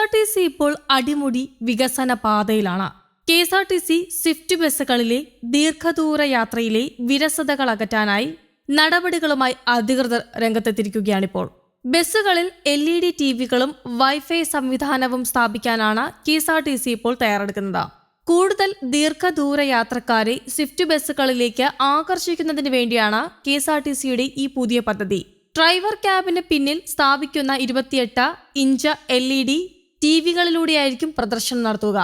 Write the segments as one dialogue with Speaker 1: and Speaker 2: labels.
Speaker 1: R T C ഇപ്പോൾ അടിമുടി വികസന പാതയിലാണ് K S R T C Swift ബസ്സുകളിലെ ദീർഘദൂര യാത്രയിലെ വിരസതകൾ അകറ്റാനായി നടപടികളുമായി അധികൃതർ രംഗത്തെത്തിയിരിക്കുകയാണിപ്പോൾ. ബസ്സുകളിൽ എൽ ഇ ഡി ടി വികളും വൈഫൈ സംവിധാനവും സ്ഥാപിക്കാനാണ് K S R T C ഇപ്പോൾ തയ്യാറെടുക്കുന്നത്. കൂടുതൽ ദീർഘദൂര യാത്രക്കാരെ സ്വിഫ്റ്റ് ബസ്സുകളിലേക്ക് ആകർഷിക്കുന്നതിന് വേണ്ടിയാണ് കെ എസ് ആർ ടി സിയുടെ ഈ പുതിയ പദ്ധതി. ഡ്രൈവർ ക്യാബിന് പിന്നിൽ സ്ഥാപിക്കുന്ന ഇരുപത്തിയെട്ട് inch L E D T വികളിലൂടെയായിരിക്കും പ്രദർശനം നടത്തുക.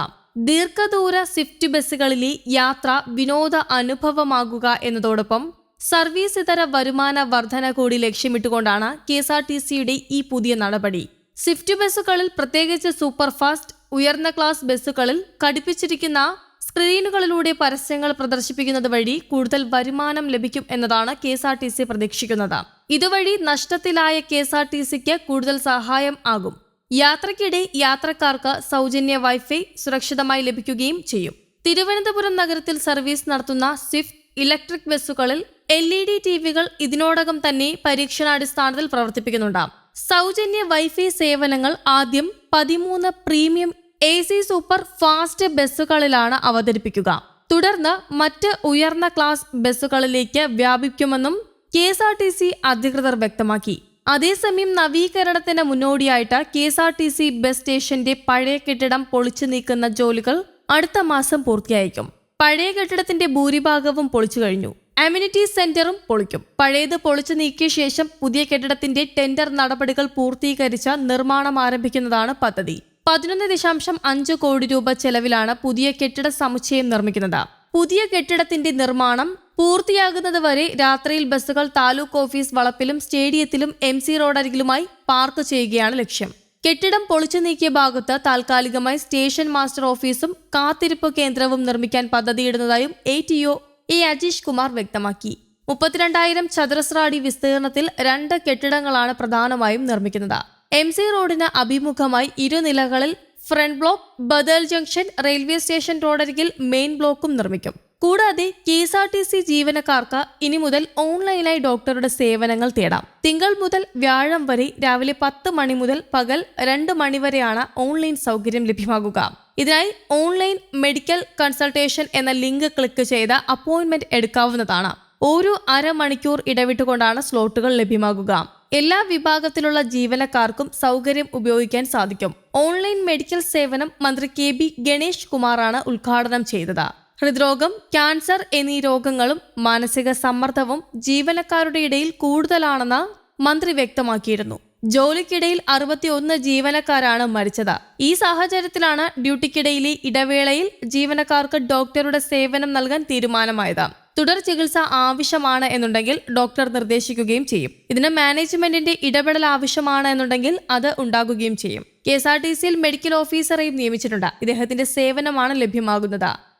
Speaker 1: ദീർഘദൂര സ്വിഫ്റ്റ് ബസ്സുകളിലെ യാത്ര വിനോദ അനുഭവമാകുക എന്നതോടൊപ്പം സർവീസ് ഇതര വരുമാന വർധന കൂടി ലക്ഷ്യമിട്ടുകൊണ്ടാണ് കെ എസ് ആർ ടി സിയുടെ ഈ പുതിയ നടപടി. സ്വിഫ്റ്റ് ബസ്സുകളിൽ പ്രത്യേകിച്ച് സൂപ്പർഫാസ്റ്റ് ഉയർന്ന ക്ലാസ് ബസ്സുകളിൽ ഘടിപ്പിച്ചിരിക്കുന്ന സ്ക്രീനുകളിലൂടെ പരസ്യങ്ങൾ പ്രദർശിപ്പിക്കുന്നത് വഴി കൂടുതൽ വരുമാനം ലഭിക്കും എന്നതാണ് K S R T C പ്രതീക്ഷിക്കുന്നത്. ഇതുവഴി നഷ്ടത്തിലായ കെ എസ് ആർ ടി സിക്ക് കൂടുതൽ സഹായം ആകും. യാത്രയ്ക്കിടെ യാത്രക്കാർക്ക് സൗജന്യ വൈഫൈ സുരക്ഷിതമായി ലഭിക്കുകയും ചെയ്യും. തിരുവനന്തപുരം നഗരത്തിൽ സർവീസ് നടത്തുന്ന സ്വിഫ്റ്റ് ഇലക്ട്രിക് ബസ്സുകളിൽ എൽ ഇ ഡി ടി വികൾ ഇതിനോടകം തന്നെ പരീക്ഷണാടിസ്ഥാനത്തിൽ പ്രവർത്തിപ്പിക്കുന്നുണ്ട്. സൗജന്യ വൈഫൈ സേവനങ്ങൾ ആദ്യം പതിമൂന്ന് premium A C super fast ബസ്സുകളിലാണ് അവതരിപ്പിക്കുക. തുടർന്ന് മറ്റ് ഉയർന്ന ക്ലാസ് ബസ്സുകളിലേക്ക് വ്യാപിക്കുമെന്നും K S R T C അധികൃതർ വ്യക്തമാക്കി. അതേസമയം നവീകരണത്തിന് മുന്നോടിയായിട്ട് K S R T C bus സ്റ്റേഷന്റെ പഴയ കെട്ടിടം പൊളിച്ചു നീക്കുന്ന ജോലികൾ അടുത്ത മാസം പൂർത്തിയായിരിക്കും. പഴയ കെട്ടിടത്തിന്റെ ഭൂരിഭാഗവും പൊളിച്ചു കഴിഞ്ഞു. അമ്യൂണിറ്റി സെന്ററും പൊളിക്കും. പഴയത് പൊളിച്ചു നീക്കിയ ശേഷം പുതിയ കെട്ടിടത്തിന്റെ ടെൻഡർ നടപടികൾ പൂർത്തീകരിച്ച നിർമ്മാണം ആരംഭിക്കുന്നതാണ് പദ്ധതി. പതിനൊന്ന് ദശാംശം അഞ്ച് കോടി രൂപ ചെലവിലാണ് പുതിയ കെട്ടിട സമുച്ചയം നിർമ്മിക്കുന്നത്. പുതിയ കെട്ടിടത്തിന്റെ നിർമ്മാണം പൂർത്തിയാകുന്നത് വരെ രാത്രിയിൽ ബസ്സുകൾ താലൂക്ക് ഓഫീസ് വളപ്പിലും സ്റ്റേഡിയത്തിലും എം സി റോഡരികിലുമായി പാർക്ക് ചെയ്യുകയാണ് ലക്ഷ്യം. കെട്ടിടം പൊളിച്ചു നീക്കിയ ഭാഗത്ത് താൽക്കാലികമായി സ്റ്റേഷൻ മാസ്റ്റർ ഓഫീസും കാത്തിരിപ്പ് കേന്ദ്രവും നിർമ്മിക്കാൻ പദ്ധതിയിടുന്നതായും A T O A Ajeesh Kumar വ്യക്തമാക്കി. മുപ്പത്തിരണ്ടായിരം ചതുരശ്ര അടി വിസ്തീർണത്തിൽ രണ്ട് കെട്ടിടങ്ങളാണ് പ്രധാനമായും നിർമ്മിക്കുന്നത്. എം സി റോഡിന് അഭിമുഖമായി ഇരുനിലകളിൽ ഫ്രണ്ട് ബ്ലോക്ക് ബദൽ ജംഗ്ഷൻ റെയിൽവേ സ്റ്റേഷൻ റോഡരികിൽ മെയിൻ ബ്ലോക്കും നിർമ്മിക്കും. കൂടാതെ K S R T C ജീവനക്കാർക്ക് ഇനി മുതൽ ഓൺലൈനായി ഡോക്ടറുടെ സേവനങ്ങൾ തേടാം. തിങ്കൾ മുതൽ വ്യാഴം വരെ രാവിലെ പത്ത് മണി മുതൽ പകൽ രണ്ട് മണിവരെയാണ് ഓൺലൈൻ സൗകര്യം ലഭ്യമാകുക. ഇതിനായി ഓൺലൈൻ മെഡിക്കൽ കൺസൾട്ടേഷൻ എന്ന ലിങ്ക് ക്ലിക്ക് ചെയ്ത് അപ്പോയിന്റ്മെന്റ് എടുക്കാവുന്നതാണ്. ഓരോ അരമണിക്കൂർ ഇടവിട്ടുകൊണ്ടാണ് സ്ലോട്ടുകൾ ലഭ്യമാകുക. എല്ലാ വിഭാഗത്തിലുള്ള ജീവനക്കാർക്കും സൗകര്യം ഉപയോഗിക്കാൻ സാധിക്കും. ഓൺലൈൻ മെഡിക്കൽ സേവനം മന്ത്രി കെ ബി ഗണേഷ് കുമാറാണ് ഉദ്ഘാടനം ചെയ്തത്. ഹൃദ്രോഗം ക്യാൻസർ എന്നീ രോഗങ്ങളും മാനസിക സമ്മർദ്ദവും ജീവനക്കാരുടെ ഇടയിൽ കൂടുതലാണെന്ന് മന്ത്രി വ്യക്തമാക്കിയിരുന്നു. ജോലിക്കിടയിൽ അറുപത്തിയൊന്ന് ജീവനക്കാരാണ് മരിച്ചത്. ഈ സാഹചര്യത്തിലാണ് ഡ്യൂട്ടിക്കിടയിലെ ഇടവേളയിൽ ജീവനക്കാർക്ക് ഡോക്ടറുടെ സേവനം നൽകാൻ തീരുമാനമായത്. തുടർ ചികിത്സ ആവശ്യമാണ് എന്നുണ്ടെങ്കിൽ ഡോക്ടർ നിർദ്ദേശിക്കുകയും ചെയ്യും. ഇതിന് മാനേജ്മെന്റിന്റെ ഇടപെടൽ ആവശ്യമാണ് എന്നുണ്ടെങ്കിൽ അത് ഉണ്ടാകുകയും ചെയ്യും. കെ എസ് ആർ ടി സിയിൽ മെഡിക്കൽ ഓഫീസറെയും നിയമിച്ചിട്ടുണ്ട്. ഇദ്ദേഹത്തിന്റെ സേവനമാണ് ലഭ്യമാകുന്നത്.